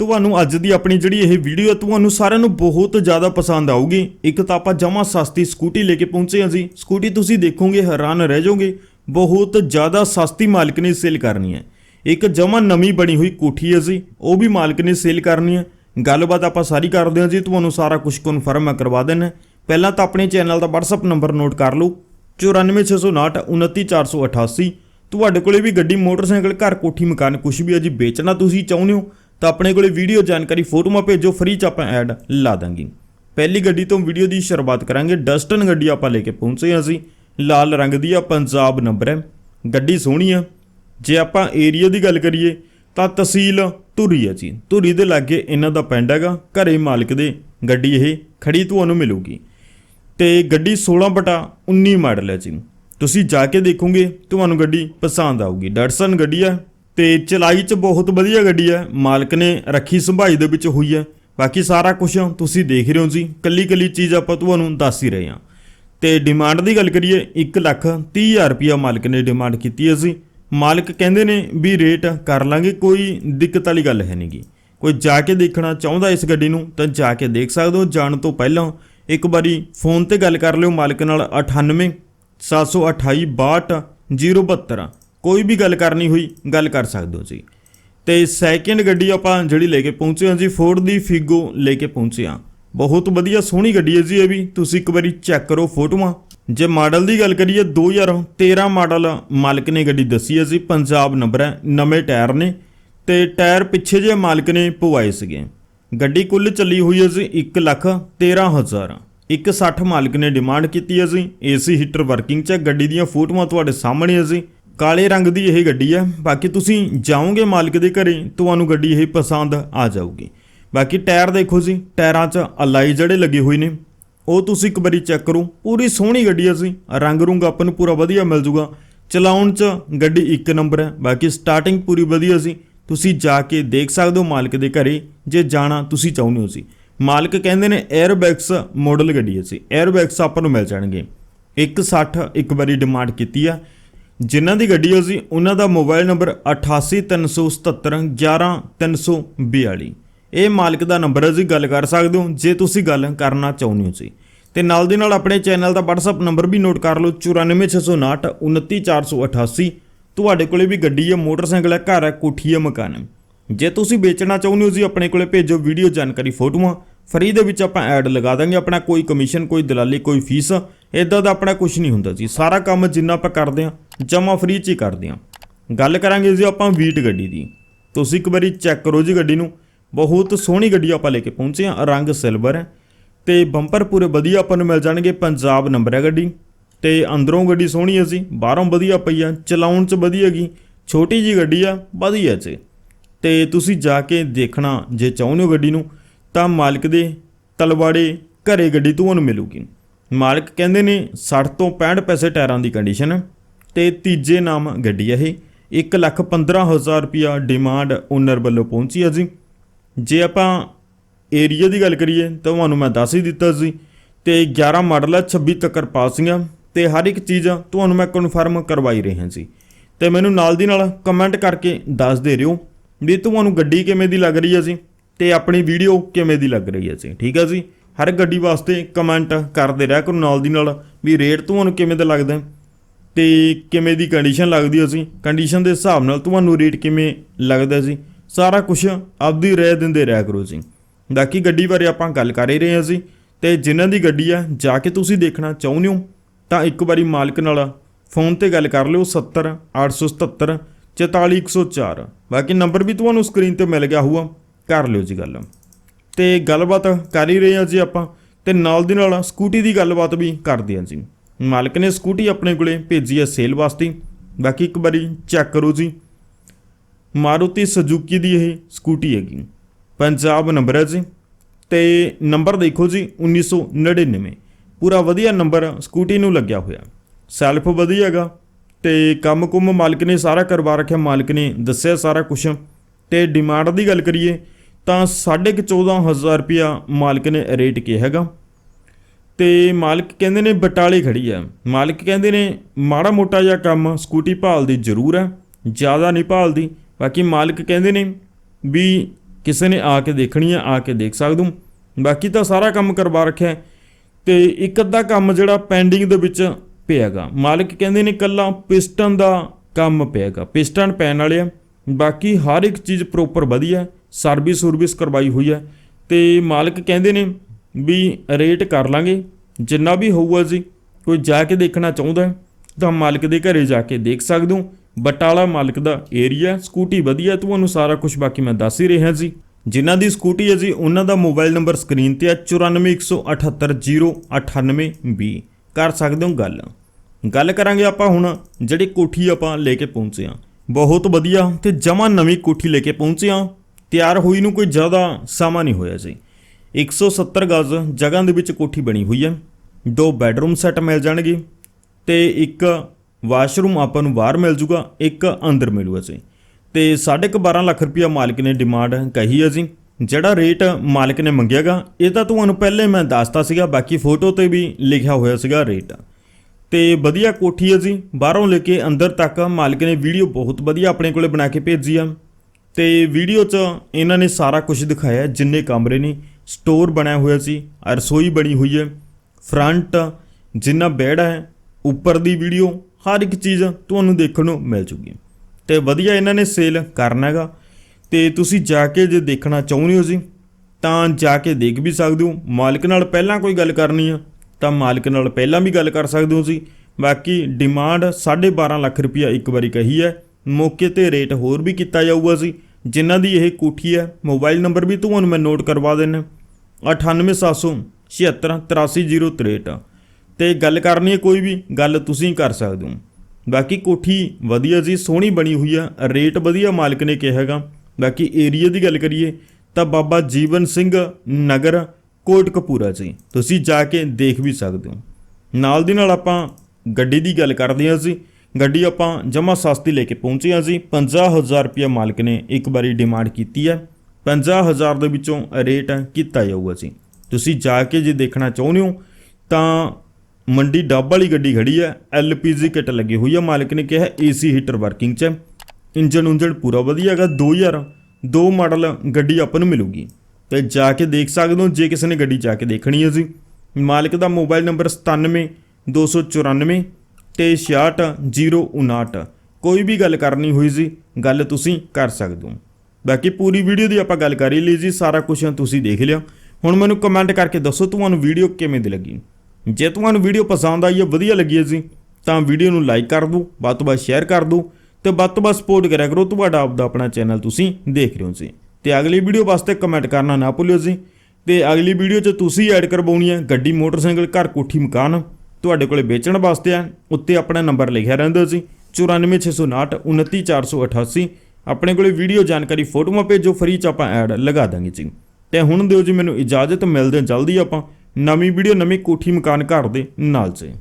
ਤੁਹਾਨੂੰ ਅੱਜ ਦੀ ਆਪਣੀ ਜਿਹੜੀ ਇਹ ਵੀਡੀਓ ਹੈ, ਤੁਹਾਨੂੰ ਸਾਰਿਆਂ ਨੂੰ ਬਹੁਤ ਜ਼ਿਆਦਾ ਪਸੰਦ ਆਊਗੀ। ਇੱਕ ਤਾਂ ਆਪਾਂ ਜਮਾ ਸਸਤੀ ਸਕੂਟੀ ਲੈ ਕੇ ਪਹੁੰਚੇ ਹਾਂ ਜੀ। ਸਕੂਟੀ ਤੁਸੀਂ ਦੇਖੋਗੇ, ਹੈਰਾਨ ਰਹਿ ਜਾਓਗੇ, ਬਹੁਤ ਜ਼ਿਆਦਾ ਸਸਤੀ ਮਾਲਕ ਨੇ ਸੇਲ ਕਰਨੀ ਹੈ। ਇੱਕ ਜਮਾ ਨਵੀਂ ਬਣੀ ਹੋਈ ਕੋਠੀ ਹੈ ਜੀ, ਉਹ ਵੀ ਮਾਲਕ ਨੇ ਸੇਲ ਕਰਨੀ ਹੈ। ਗੱਲਬਾਤ ਆਪਾਂ ਸਾਰੀ ਕਰਦੇ ਹਾਂ ਜੀ, ਤੁਹਾਨੂੰ ਸਾਰਾ ਕੁਝ ਕਨਫਰਮ ਮੈਂ ਕਰਵਾ ਦੇਣਾ ਪਹਿਲਾਂ ਤਾਂ ਆਪਣੇ ਚੈਨਲ ਦਾ WhatsApp ਨੰਬਰ ਨੋਟ ਕਰ ਲਓ 94659 29488 ਤੁਹਾਡੇ ਕੋਲੇ ਵੀ ਗੱਡੀ, ਮੋਟਰਸਾਈਕਲ, ਘਰ ਕੋਠੀ, ਮਕਾਨ ਕੁਝ ਵੀ ਹੈ ਜੀ, ਵੇਚਣਾ ਤੁਸੀਂ ਚਾਹੁੰਦੇ ਹੋ ਤਾਂ ਆਪਣੇ ਕੋਲੇ ਵੀਡੀਓ ਜਾਣਕਾਰੀ ਫੋਟੋਆਂ ਭੇਜੋ ਫ੍ਰੀ ਚ ਆਪਾਂ ਐਡ ਲਾ ਦਾਂਗੇ। ਪਹਿਲੀ ਗੱਡੀ ਤੋਂ ਵੀਡੀਓ ਦੀ ਸ਼ੁਰੂਆਤ ਕਰਾਂਗੇ। ਡਸਟਨ ਗੱਡੀ ਆਪਾਂ ਲੈ ਕੇ ਪਹੁੰਚੇ ਹਾਂ ਅਸੀਂ। ਲਾਲ ਰੰਗ ਦੀ ਆ, ਪੰਜਾਬ ਨੰਬਰ ਹੈ। ਗੱਡੀ ਸੋਹਣੀ ਆ। ਜੇ ਆਪਾਂ ਏਰੀਆ ਦੀ ਗੱਲ ਕਰੀਏ, ਤਾਂ ਤਹਿਸੀਲ ਧੁਰੀ ਹੈ ਜੀ। ਧੁਰੀ ਦੇ ਲਾਗੇ ਇਹਨਾਂ ਦਾ ਪਿੰਡ ਹੈਗਾ। ਘਰੇ ਮਾਲਕ ਦੇ ਗੱਡੀ ਇਹ ਖੜੀ ਤੁਹਾਨੂੰ ਮਿਲੂਗੀ। ਤੇ ਗੱਡੀ 16 ਬਟਾ 19 ਮਾਡਲ ਹੈ ਜੀ। ਤੁਸੀਂ ਜਾ ਕੇ ਦੇਖੋਗੇ, ਤੁਹਾਨੂੰ ਗੱਡੀ ਪਸੰਦ ਆਊਗੀ। ਡਟਸਨ ਗੱਡੀ ਹੈ ਤੇ ਚਲਾਈ 'ਚ ਬਹੁਤ ਵਧੀਆ ਗੱਡੀ ਹੈ। ਮਾਲਕ ਨੇ ਰੱਖੀ, ਸੰਭਾਈ ਦੇ ਵਿੱਚ ਹੋਈ ਹੈ। ਬਾਕੀ ਸਾਰਾ ਕੁਝ ਤੁਸੀਂ ਦੇਖ ਰਹੇ ਹੋ ਜੀ। ਕੱਲੀ ਕੱਲੀ ਚੀਜ਼ ਆਪਾਂ ਤੁਹਾਨੂੰ ਦੱਸ ਹੀ ਰਹੇ ਹਾਂ। ਤੇ ਡਿਮਾਂਡ ਦੀ ਗੱਲ ਕਰੀਏ 1 ਲੱਖ 30 ਹਜ਼ਾਰ ਰੁਪਿਆ ਮਾਲਕ ਨੇ ਡਿਮਾਂਡ ਕੀਤੀ ਹੈ ਜੀ। ਮਾਲਕ ਕਹਿੰਦੇ ਨੇ ਵੀ ਰੇਟ ਕਰ ਲਾਂਗੇ, ਕੋਈ ਦਿੱਕਤ ਵਾਲੀ ਗੱਲ ਹੈ ਨਹੀਂਗੀ। ਕੋਈ ਜਾ ਕੇ ਦੇਖਣਾ ਚਾਹੁੰਦਾ ਇਸ ਗੱਡੀ ਨੂੰ, ਤਾਂ ਜਾ ਕੇ ਦੇਖ ਸਕਦੇ ਹੋ। ਜਾਣ ਤੋਂ ਪਹਿਲਾਂ ਇੱਕ ਵਾਰੀ ਫੋਨ ਤੇ ਗੱਲ ਕਰ ਲਿਓ ਮਾਲਕ ਨਾਲ 98 728 62 ਕੋਈ ਵੀ ਗੱਲ ਕਰਨੀ ਹੋਈ, ਗੱਲ ਕਰ ਸਕਦੇ ਹੋ ਜੀ ਤੇ ਸੈਕਿੰਡ ਗੱਡੀ ਆਪਾਂ ਜਿਹੜੀ ਲੈ ਕੇ ਪਹੁੰਚੇ ਹਾਂ ਜੀ ਫੋਰਡ ਦੀ ਫਿਗੋ ਲੈ ਕੇ ਪਹੁੰਚੇ ਹਾਂ। ਬਹੁਤ ਵਧੀਆ ਸੋਹਣੀ ਗੱਡੀ ਹੈ ਜੀ ਇਹ ਵੀ, ਤੁਸੀਂ ਇੱਕ ਵਾਰੀ ਚੈੱਕ ਕਰੋ ਫੋਟੋਆਂ। ਜੇ ਮਾਡਲ ਦੀ ਗੱਲ ਕਰੀਏ 2013 ਮਾਡਲ ਮਾਲਕ ਨੇ ਗੱਡੀ ਦੱਸੀ ਹੈ ਜੀ, ਪੰਜਾਬ ਨੰਬਰ ਹੈ, ਨਵੇਂ ਟਾਇਰ ਨੇ। ਤੇ ਟਾਇਰ ਪਿੱਛੇ ਜੇ ਮਾਲਕ ਨੇ ਪਵਾਏ ਸੀਗੇ। ਗੱਡੀ ਕੁੱਲ ਚੱਲੀ ਹੋਈ ਹੈ ਜੀ 1 ਲੱਖ 13000 160 ਮਾਲਕ ਨੇ ਡਿਮਾਂਡ ਕੀਤੀ ਹੈ ਜੀ, ਏਸੀ ਹੀਟਰ ਵਰਕਿੰਗ ਚ ਹੈ। ਗੱਡੀ ਦੀਆਂ ਫੋਟੋਆਂ ਤੁਹਾਡੇ ਸਾਹਮਣੇ ਹੈ ਜੀ। ਕਾਲੇ ਰੰਗ ਦੀ ਇਹ ਗੱਡੀ ਹੈ। ਬਾਕੀ ਤੁਸੀਂ ਜਾਓਗੇ ਮਾਲਕ ਦੇ ਘਰੇ, ਤੁਹਾਨੂੰ ਗੱਡੀ ਇਹ ਪਸੰਦ ਆ ਜਾਊਗੀ। ਬਾਕੀ ਟਾਇਰ ਦੇਖੋ ਜੀ, ਟਾਇਰਾਂ 'ਚ ਅਲਾਈ ਜਿਹੜੇ ਲੱਗੇ ਹੋਏ ਨੇ, ਉਹ ਤੁਸੀਂ ਇੱਕ ਵਾਰੀ ਚੈੱਕ ਕਰੋ। ਪੂਰੀ ਸੋਹਣੀ ਗੱਡੀ ਹੈ ਜੀ, ਰੰਗ ਰੁੰਗ ਆਪਾਂ ਨੂੰ ਪੂਰਾ ਵਧੀਆ ਮਿਲ ਜੂਗਾ। ਚਲਾਉਣ 'ਚ ਗੱਡੀ ਇੱਕ ਨੰਬਰ ਹੈ। ਬਾਕੀ ਸਟਾਰਟਿੰਗ ਪੂਰੀ ਵਧੀਆ ਸੀ ਤੁਸੀਂ ਜਾ ਕੇ ਦੇਖ ਸਕਦੇ ਹੋ ਮਾਲਕ ਦੇ ਘਰੇ, ਜੇ ਜਾਣਾ ਤੁਸੀਂ ਚਾਹੁੰਦੇ ਹੋ ਸੀ ਮਾਲਕ ਕਹਿੰਦੇ ਨੇ 에ਅਰਬੈਗਸ ਮਾਡਲ ਗੱਡੀ ਹੈ ਸੀ 에ਅਰਬੈਗਸ ਆਪਾਂ ਨੂੰ ਮਿਲ ਜਾਣਗੇ। 160 ਇੱਕ ਵਾਰੀ ਡਿਮਾਂਡ ਕੀਤੀ ਆ। ਜਿਨ੍ਹਾਂ ਦੀ ਗੱਡੀ ਹੋ ਸੀ ਉਹਨਾਂ ਦਾ ਮੋਬਾਈਲ ਨੰਬਰ 8837711342 ਇਹ ਮਾਲਕ ਦਾ ਨੰਬਰ ਹੈ ਜੀ, ਗੱਲ ਕਰ ਸਕਦੇ ਹੋ, ਜੇ ਤੁਸੀਂ ਗੱਲ ਕਰਨਾ ਚਾਹੁੰਦੇ ਹੋ ਜੀ। ਤੇ ਨਾਲ ਦੀ ਨਾਲ ਆਪਣੇ ਚੈਨਲ ਦਾ WhatsApp ਨੰਬਰ ਵੀ ਨੋਟ ਕਰ ਲਓ 94659 29488 ਤੁਹਾਡੇ ਕੋਲੇ ਵੀ ਗੱਡੀ ਹੈ, ਮੋਟਰਸਾਈਕਲ ਹੈ, ਘਰ ਹੈ, ਕੋਠੀ ਹੈ, ਮਕਾਨ ਹੈ। ਜੇ ਤੁਸੀਂ ਵੇਚਣਾ ਚਾਹੁੰਦੇ ਹੋ ਜੀ, ਆਪਣੇ ਕੋਲੇ ਭੇਜੋ ਵੀਡੀਓ ਜਾਣਕਾਰੀ ਫੋਟੋਆਂ। ਫਰੀ ਦੇ ਵਿੱਚ ਆਪਾਂ ਐਡ ਲਗਾ ਦਾਂਗੇ, ਆਪਣਾ ਕੋਈ ਕਮਿਸ਼ਨ, ਕੋਈ ਦਲਾਲੀ, ਕੋਈ ਫੀਸ। ਇਦਾਂ ਦਾ ਆਪਣਾ ਕੁਝ ਨਹੀਂ ਹੁੰਦਾ ਜੀ। ਸਾਰਾ ਕੰਮ ਜਿੰਨਾ ਆਪਾਂ ਕਰਦੇ ਹਾਂ ਜਮਾ ਫਰੀ ਚ ਹੀ ਕਰਦੇ ਹਾਂ ਗੱਲ ਕਰਾਂਗੇ ਜੀ ਆਪਾਂ ਵੀਟ ਗੱਡੀ ਦੀ। ਤੁਸੀਂ ਇੱਕ ਵਾਰੀ ਚੈੱਕ ਕਰੋ ਜੀ ਗੱਡੀ ਨੂੰ। ਬਹੁਤ ਸੋਹਣੀ ਗੱਡੀ ਆਪਾਂ ਲੈ ਕੇ ਪਹੁੰਚੇ ਹਾਂ। ਰੰਗ ਸਿਲਵਰ ਹੈ। ਤੇ ਬੰਪਰ ਪੂਰੇ ਵਧੀਆ ਆਪਾਂ ਨੂੰ ਮਿਲ ਜਾਣਗੇ। ਪੰਜਾਬ ਨੰਬਰ ਹੈ ਗੱਡੀ। ਤੇ ਅੰਦਰੋਂ ਗੱਡੀ ਸੋਹਣੀ ਹੈ ਜੀ। ਬਾਹਰੋਂ ਵਧੀਆ ਪਈ ਆ। ਚਲਾਉਣ ਚ ਵਧੀਆ ਹੈਗੀ ਛੋਟੀ ਜੀ ਗੱਡੀ ਆ, ਵਧੀਆ ਚ ਤੇ ਤੁਸੀਂ ਜਾ ਕੇ ਦੇਖਣਾ, ਜੇ ਚਾਹੁੰਦੇ ਹੋ ਗੱਡੀ ਨੂੰ, ਤਾਂ ਮਾਲਕ ਦੇ ਤਲਵਾੜੇ ਘਰੇ ਗੱਡੀ ਤੁਹਾਨੂੰ ਮਿਲੂਗੀ। ਮਾਲਕ ਕਹਿੰਦੇ ਨੇ 60 ਤੋਂ 65 ਪੈਸੇ ਟਾਇਰਾਂ ਦੀ ਕੰਡੀਸ਼ਨ ਹੈ। ਤੇ ਤੀਜੇ ਨਾਮ ਗੱਡੀ ਇਹ। 1 ਲੱਖ 15000 ਰੁਪਿਆ ਡਿਮਾਂਡ ਓਨਰ ਵੱਲੋਂ ਪਹੁੰਚੀ ਹੈ ਜੀ। ਜੇ ਆਪਾਂ ਏਰੀਆ ਦੀ ਗੱਲ ਕਰੀਏ ਤਾਂ ਤੁਹਾਨੂੰ ਮੈਂ ਦੱਸ ਹੀ ਦਿੱਤਾ ਸੀ ਤੇ 11 ਮਾਡਲ ਹੈ 26 ਤੱਕ ਪਾਸੀਆਂ ਤੇ ਹਰ ਇੱਕ ਚੀਜ਼ ਤੁਹਾਨੂੰ ਮੈਂ ਕਨਫਰਮ ਕਰਵਾਈ ਰਿਹਾ ਜੀ। ਤੇ ਮੈਨੂੰ ਨਾਲ ਦੀ ਨਾਲ ਕਮੈਂਟ ਕਰਕੇ ਦੱਸ ਦੇ ਰਿਓ ਵੀ ਤੁਹਾਨੂੰ ਗੱਡੀ ਕਿਵੇਂ ਦੀ ਲੱਗ ਰਹੀ ਹੈ ਜੀ ਤੇ ਆਪਣੀ ਵੀਡੀਓ ਕਿਵੇਂ ਦੀ ਲੱਗ ਰਹੀ ਹੈ ਜੀ, ਠੀਕ ਹੈ ਜੀ? ਹਰ ਗੱਡੀ ਵਾਸਤੇ ਕਮੈਂਟ ਕਰਦੇ ਰਹਿ ਕਰੋ ਨਾਲ ਦੀ ਨਾਲ ਵੀ ਰੇਟ ਤੁਹਾਨੂੰ ਕਿਵੇਂ ਦਾ ਲੱਗਦਾ ਤੇ ਕਿਵੇਂ ਦੀ ਕੰਡੀਸ਼ਨ ਲੱਗਦੀ ਹੈ ਜੀ ਕੰਡੀਸ਼ਨ ਦੇ ਹਿਸਾਬ ਨਾਲ ਤੁਹਾਨੂੰ ਰੇਟ ਕਿਵੇਂ ਲੱਗਦਾ ਜੀ ਸਾਰਾ ਕੁਝ ਆਪਦੀ ਰਹਿ ਦਿੰਦੇ ਰਹਿ ਕਰੋ ਜੀ। ਬਾਕੀ ਗੱਡੀ ਬਾਰੇ ਆਪਾਂ ਗੱਲ ਕਰ ਹੀ ਰਹੇ ਹਾਂ ਜੀ। ਤੇ ਜਿਨ੍ਹਾਂ ਦੀ ਗੱਡੀ ਆ, ਜਾ ਕੇ ਤੁਸੀਂ ਦੇਖਣਾ ਚਾਹੁੰਦੇ ਹੋ, ਤਾਂ ਇੱਕ ਵਾਰੀ ਮਾਲਕ ਨਾਲ ਫੋਨ ਤੇ ਗੱਲ ਕਰ ਲਿਓ 70 877 44104 ਬਾਕੀ ਨੰਬਰ ਵੀ ਤੁਹਾਨੂੰ ਸਕਰੀਨ ਤੇ ਮਿਲ ਗਿਆ ਹੋਊਗਾ, ਕਰ ਲਿਓ ਜੀ ਗੱਲ। ਤੇ ਗੱਲਬਾਤ ਕਰ ਹੀ ਰਹੇ ਹਾਂ ਜੀ ਆਪਾਂ, ਤੇ ਨਾਲ ਦੀ ਨਾਲ ਸਕੂਟੀ ਦੀ ਗੱਲਬਾਤ ਵੀ ਕਰਦੇ ਹਾਂ ਜੀ। ਮਾਲਕ ਨੇ ਸਕੂਟੀ ਆਪਣੇ ਕੋਲੇ ਭੇਜੀ ਹੈ ਸੇਲ ਵਾਸਤੇ। ਬਾਕੀ ਇੱਕ ਵਾਰੀ ਚੈੱਕ ਕਰੋ ਜੀ। ਮਾਰੂਤੀ ਸੁਜ਼ੂਕੀ ਦੀ ਇਹ ਸਕੂਟੀ ਹੈਗੀ। ਪੰਜਾਬ ਨੰਬਰ ਹੈ ਜੀ। ਤੇ ਨੰਬਰ ਦੇਖੋ ਜੀ 1999 ਪੂਰਾ ਵਧੀਆ ਨੰਬਰ ਸਕੂਟੀ ਨੂੰ ਲੱਗਿਆ ਹੋਇਆ। ਸੈਲਫ ਵਧੀਆ ਹੈਗਾ। ਤੇ ਕੰਮ ਕੁਮ ਮਾਲਕ ਨੇ ਸਾਰਾ ਕਰਵਾ ਰੱਖਿਆ। ਮਾਲਕ ਨੇ ਦੱਸਿਆ ਸਾਰਾ ਕੁਝ ਤੇ ਡਿਮਾਂਡ ਦੀ ਗੱਲ ਕਰੀਏ, ਤਾਂ 14500 ਰੁਪਿਆ ਮਾਲਕ ਨੇ ਰੇਟ ਕਿਹਾ ਹੈਗਾ। ਤੇ ਮਾਲਕ ਕਹਿੰਦੇ ਨੇ ਬਟਾਲੇ ਖੜੀ ਹੈ। ਮਾਲਕ ਕਹਿੰਦੇ ਨੇ ਮਾੜਾ ਮੋਟਾ ਜਿਹਾ ਕੰਮ ਸਕੂਟੀ ਭਾਲਦੀ ਜ਼ਰੂਰ ਹੈ, ਜ਼ਿਆਦਾ ਨਹੀਂ ਭਾਲਦੀ। ਬਾਕੀ ਮਾਲਕ ਕਹਿੰਦੇ ਨੇ ਵੀ ਕਿਸੇ ਨੇ ਆ ਕੇ ਦੇਖਣੀ ਹੈ, ਆ ਕੇ ਦੇਖ ਸਕਦੇ ਬਾਕੀ ਤਾਂ ਸਾਰਾ ਕੰਮ ਕਰਵਾ ਰੱਖਿਆ ਹੈ। ਤੇ ਇੱਕ ਅੱਧਾ ਕੰਮ ਜਿਹੜਾ ਪੈਂਡਿੰਗ ਦੇ ਵਿੱਚ ਪਿਆਗਾ ਮਾਲਕ ਕਹਿੰਦੇ ਨੇ ਕੱਲਾ ਪਿਸਟਨ ਦਾ ਕੰਮ ਪਿਆਗਾ ਪਿਸਟਨ ਪੈਣ ਵਾਲੇ ਆ। ਬਾਕੀ ਹਰ ਇੱਕ ਚੀਜ਼ ਪ੍ਰੋਪਰ ਵਧੀਆ ਸਰਵਿਸ ਸਰਵਿਸ ਕਰਵਾਈ ਹੋਈ ਹੈ। ਤੇ ਮਾਲਕ ਕਹਿੰਦੇ ਨੇ ਵੀ ਰੇਟ ਕਰ ਲਾਂਗੇ। ਜਿੰਨਾ ਵੀ ਹੋਊਗਾ ਜੀ, ਕੋਈ ਜਾ ਕੇ ਦੇਖਣਾ ਚਾਹੁੰਦਾ ਤਾਂ ਮਾਲਕ ਦੇ ਘਰੇ ਜਾ ਕੇ ਦੇਖ ਸਕਦੇ ਹੋ। ਬਟਾਲਾ ਮਾਲਕ ਦਾ ਏਰੀਆ ਸਕੂਟੀ ਵਧੀਆ, ਤੁਹਾਨੂੰ ਸਾਰਾ ਕੁਝ ਬਾਕੀ ਮੈਂ ਦੱਸ ਹੀ ਰਿਹਾ ਜੀ। ਜਿਨ੍ਹਾਂ ਦੀ ਸਕੂਟੀ ਹੈ ਜੀ, ਉਹਨਾਂ ਦਾ ਮੋਬਾਈਲ ਨੰਬਰ ਸਕਰੀਨ ਤੇ ਹੈ 9417809820 ਕਰ ਸਕਦੇ ਹੋ ਗੱਲ। ਗੱਲ ਕਰਾਂਗੇ ਆਪਾਂ ਹੁਣ, ਜਿਹੜੀ ਕੋਠੀ ਆਪਾਂ ਲੈ ਕੇ ਪਹੁੰਚੇ ਹਾਂ। ਬਹੁਤ ਵਧੀਆ ਤੇ ਜਮਾ ਨਵੀਂ ਕੋਠੀ ਲੈ ਕੇ ਪਹੁੰਚੇ ਹਾਂ। ਤਿਆਰ ਹੋਈ ਨੂੰ ਕੋਈ ਜ਼ਿਆਦਾ ਸਮਾਂ ਨਹੀਂ ਹੋਇਆ ਜੀ। 170 ਗਜ਼ ਜਗ੍ਹਾ ਦੇ ਵਿੱਚ ਕੋਠੀ ਬਣੀ ਹੋਈ ਹੈ। ਦੋ ਬੈੱਡਰੂਮ ਸੈੱਟ ਮਿਲ ਜਾਣਗੇ ਤੇ ਇੱਕ ਵਾਸ਼ਰੂਮ ਆਪਾਂ ਨੂੰ ਬਾਹਰ ਮਿਲ ਜੂਗਾ, ਇੱਕ ਅੰਦਰ ਮਿਲੂਗਾ ਜੀ ਤੇ 12.5 ਲੱਖ ਰੁਪਇਆ ਮਾਲਕ ਨੇ ਡਿਮਾਂਡ ਕਹੀ ਹੈ ਜੀ। ਜਿਹੜਾ ਰੇਟ ਮਾਲਕ ਨੇ ਮੰਗਿਆਗਾ, ਇਹ ਤਾਂ ਤੁਹਾਨੂੰ ਪਹਿਲੇ ਮੈਂ ਦੱਸਤਾ ਸੀਗਾ, ਬਾਕੀ ਫੋਟੋ ਤੇ ਵੀ ਲਿਖਿਆ ਹੋਇਆ ਸੀਗਾ ਰੇਟ। ਤੇ ਵਧੀਆ ਕੋਠੀ ਹੈ ਜੀ, ਬਾਹਰੋਂ ਲੈ ਕੇ ਅੰਦਰ ਤੱਕ ਮਾਲਕ ਨੇ ਵੀਡੀਓ ਬਹੁਤ ਵਧੀਆ ਆਪਣੇ ਕੋਲੇ ਬਣਾ ਕੇ ਭੇਜੀ ਆ। ਤੇ ਵੀਡੀਓ 'ਚ ਇਹਨਾਂ ਨੇ ਸਾਰਾ ਕੁਝ ਦਿਖਾਇਆ, ਜਿੰਨੇ ਕਮਰੇ ਨੇ ਸਟੋਰ ਬਣਿਆ ਹੋਇਆ ਸੀ ਰਸੋਈ ਬਣੀ ਹੋਈ ਹੈ। ਫਰੰਟ ਜਿੰਨਾ ਬੈਡ ਹੈ, ਉੱਪਰ ਦੀ ਵੀਡੀਓ, ਹਰ ਇੱਕ ਚੀਜ਼ ਤੁਹਾਨੂੰ ਦੇਖਣ ਨੂੰ ਮਿਲ ਜੂਗੀ ਤੇ ਵਧੀਆ ਇਹਨਾਂ ਨੇ ਸੇਲ ਕਰਨਾ ਹੈਗਾ। ਤੇ ਤੁਸੀਂ ਜਾ ਕੇ ਜੇ ਦੇਖਣਾ ਚਾਹੁੰਦੇ ਹੋ ਜੀ, ਤਾਂ ਜਾ ਕੇ ਦੇਖ ਵੀ ਸਕਦੇ ਹੋ। ਮਾਲਕ ਨਾਲ ਪਹਿਲਾਂ ਕੋਈ ਗੱਲ ਕਰਨੀ ਆ, ਤਾਂ ਮਾਲਕ ਨਾਲ ਪਹਿਲਾਂ ਵੀ ਗੱਲ ਕਰ ਸਕਦੇ ਹੋ ਜੀ। ਬਾਕੀ ਡਿਮਾਂਡ 12.5 ਲੱਖ ਰੁਪਇਆ ਇੱਕ ਵਾਰੀ ਕਹੀ ਹੈ। ਮੌਕੇ ਤੇ ਰੇਟ ਹੋਰ ਵੀ ਕੀਤਾ ਜਾਊਗਾ ਜੀ। ਜਿਨ੍ਹਾਂ ਦੀ ਇਹ ਕੋਠੀ ਹੈ, ਮੋਬਾਈਲ ਨੰਬਰ ਵੀ ਤੁਹਾਨੂੰ ਮੈਂ ਨੋਟ ਕਰਵਾ ਦੇਣਾ 9877783063 ਤੇ ਗੱਲ ਕਰਨੀ ਹੈ ਕੋਈ ਵੀ, ਗੱਲ ਤੁਸੀਂ ਕਰ ਸਕਦੇ ਹੋ। ਬਾਕੀ ਕੋਠੀ ਵਧੀਆ ਜੀ, ਸੋਹਣੀ ਬਣੀ ਹੋਈ ਆ, ਰੇਟ ਵਧੀਆ ਮਾਲਕ ਨੇ ਕਿਹਾ ਹੈਗਾ। ਬਾਕੀ ਏਰੀਆ ਦੀ ਗੱਲ ਕਰੀਏ, ਤਾਂ ਬਾਬਾ ਜੀਵਨ ਸਿੰਘ ਨਗਰ, ਕੋਟਕਪੂਰਾ ਜੀ। ਤੁਸੀਂ ਜਾ ਕੇ ਦੇਖ ਵੀ ਸਕਦੇ ਹੋ। ਨਾਲ ਦੀ ਨਾਲ ਆਪਾਂ ਗੱਡੀ ਦੀ ਗੱਲ ਕਰਦੇ ਹਾਂ ਜੀ। ਗੱਡੀ ਆਪਾਂ ਜਮਾ ਸਸਤੀ ਲੈ ਕੇ ਪਹੁੰਚੇ ਹਾਂ ਜੀ। 50000 ਰੁਪਇਆ ਮਾਲਕ ਨੇ ਇੱਕ ਵਾਰੀ ਡਿਮਾਂਡ ਕੀਤੀ ਹੈ। 50000 ਦੇ ਵਿੱਚੋਂ ਰੇਟ ਕੀਤਾ ਜਾਊਗਾ ਜੀ ਤੁਸੀਂ ਜਾ ਕੇ ਜੇ ਦੇਖਣਾ ਚਾਹੁੰਦੇ ਹੋ, ਤਾਂ ਮੰਡੀ ਡੱਬ ਵਾਲੀ ਗੱਡੀ ਖੜੀ ਹੈ, ਐਲਪੀਜੀ ਕਿੱਟ ਲੱਗੀ ਹੋਈ ਹੈ। ਮਾਲਕ ਨੇ ਕਿਹਾ, ਏਸੀ ਹੀਟਰ ਵਰਕਿੰਗ 'ਚ ਹੈ। ਇੰਜਨ ਉਂਜਨ ਪੂਰਾ ਵਧੀਆ ਹੈਗਾ 2002 ਮਾਡਲ ਗੱਡੀ ਆਪਾਂ ਨੂੰ ਮਿਲੂਗੀ। ਤੇ ਜਾ ਕੇ ਦੇਖ ਸਕਦੇ ਹੋ, ਜੇ ਕਿਸੇ ਨੇ ਗੱਡੀ ਜਾ ਕੇ ਦੇਖਣੀ ਹੈ ਜੀ। ਮਾਲਕ ਦਾ ਮੋਬਾਈਲ ਨੰਬਰ 97 294 ਤੇ 66059 ਕੋਈ ਵੀ ਗੱਲ ਕਰਨੀ ਹੋਈ ਜੀ, ਗੱਲ ਤੁਸੀਂ ਕਰ ਸਕਦੇ ਹੋ। ਬਾਕੀ ਪੂਰੀ ਵੀਡੀਓ ਦੀ ਆਪਾਂ ਗੱਲ ਕਰ ਹੀ ਲਈ ਜੀ, ਸਾਰਾ ਕੁਝ ਤੁਸੀਂ ਦੇਖ ਲਿਆ। ਹੁਣ ਮੈਨੂੰ ਕਮੈਂਟ ਕਰਕੇ ਦੱਸੋ ਤੁਹਾਨੂੰ ਵੀਡੀਓ ਕਿਵੇਂ ਦੀ ਲੱਗੀ। ਜੇ ਤੁਹਾਨੂੰ ਵੀਡੀਓ ਪਸੰਦ ਆਈ ਹੈ, ਵਧੀਆ ਲੱਗੀ ਹੈ ਜੀ, ਤਾਂ ਵੀਡੀਓ ਨੂੰ ਲਾਈਕ ਕਰ ਦਿਓ, ਵੱਧ ਤੋਂ ਵੱਧ ਸ਼ੇਅਰ ਕਰ ਦਿਓ ਤੇ ਵੱਧ ਤੋਂ ਵੱਧ ਸਪੋਰਟ ਕਰਿਆ ਕਰੋ ਤੁਹਾਡਾ ਆਪਦਾ ਆਪਣਾ ਚੈਨਲ ਤੁਸੀਂ ਦੇਖ ਰਹੇ ਹੋ ਜੀ। ਤੇ ਅਗਲੀ ਵੀਡੀਓ ਵਾਸਤੇ ਕਮੈਂਟ ਕਰਨਾ ਨਾ ਭੁੱਲਿਓ ਜੀ। ਤੇ ਅਗਲੀ ਵੀਡੀਓ 'ਚ ਤੁਸੀਂ ਐਡ ਕਰਵਾਉਣੀ ਹੈ ਗੱਡੀ, ਮੋਟਰਸਾਈਕਲ, ਘਰ, ਕੋਠੀ, ਮਕਾਨ। ਤੁਹਾਡੇ ਕੋਲੇ ਵੇਚਣ ਵਾਸਤੇ ਆ ਉੱਤੇ ਆਪਣਾ ਨੰਬਰ ਲਿਖਿਆ ਰਹਿੰਦਾ ਜੀ 94659 29488 ਆਪਣੇ ਕੋਲੇ ਵੀਡੀਓ ਜਾਣਕਾਰੀ, ਫੋਟੋਆਂ ਭੇਜੋ, ਫਰੀ ਚ ਆਪਾਂ ਐਡ ਲਗਾ ਦਾਂਗੇ ਜੀ। ਤੇ ਹੁਣ ਦਿਓ ਜੀ, ਮੈਨੂੰ ਇਜਾਜ਼ਤ, ਮਿਲਦੇ ਜਲਦੀ ਆਪਾਂ। ਨਵੀਂ ਵੀਡੀਓ, ਨਵੀਂ ਕੋਠੀ, ਮਕਾਨ, ਘਰ ਦੇ ਨਾਲ ਜੀ।